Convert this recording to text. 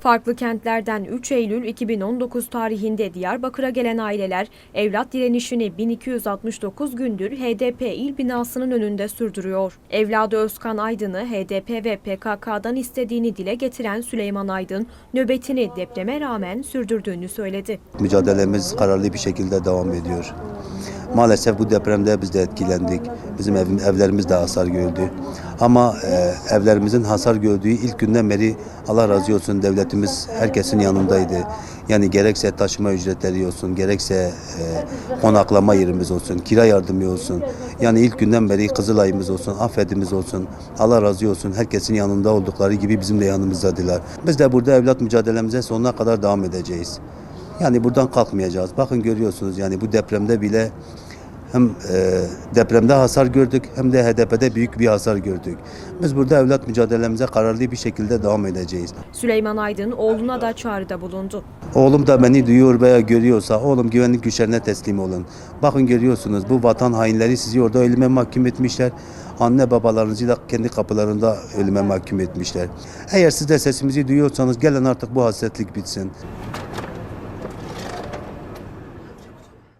Farklı kentlerden 3 Eylül 2019 tarihinde Diyarbakır'a gelen aileler evlat direnişini 1269 gündür HDP il binasının önünde sürdürüyor. Evladı Özkan Aydın'ı HDP ve PKK'dan istediğini dile getiren Süleyman Aydın nöbetini depreme rağmen sürdürdüğünü söyledi. Mücadelemiz kararlı bir şekilde devam ediyor. Maalesef bu depremde biz de etkilendik. Bizim ev, evlerimiz de hasar gördü. Ama e, evlerimizin hasar gördüğü ilk günden beri Allah razı olsun devletimiz herkesin yanındaydı. Yani gerekse taşıma ücretleri olsun, gerekse e, konaklama yerimiz olsun, kira yardımı olsun. Yani ilk günden beri Kızılay'ımız olsun, affedimiz olsun. Allah razı olsun. Herkesin yanında oldukları gibi bizim de yanımızdadılar. Biz de burada evlat mücadelemize sonuna kadar devam edeceğiz. Yani buradan kalkmayacağız. Bakın görüyorsunuz yani bu depremde bile hem e, depremde hasar gördük hem de HDP'de büyük bir hasar gördük. Biz burada evlat mücadelemize kararlı bir şekilde devam edeceğiz. Süleyman Aydın oğluna da çağrıda bulundu. Oğlum da beni duyuyor veya görüyorsa oğlum güvenlik güçlerine teslim olun. Bakın görüyorsunuz bu vatan hainleri sizi orada ölüme mahkum etmişler. Anne babalarınızı da kendi kapılarında ölüme mahkum etmişler. Eğer siz de sesimizi duyuyorsanız gelin artık bu hasretlik bitsin.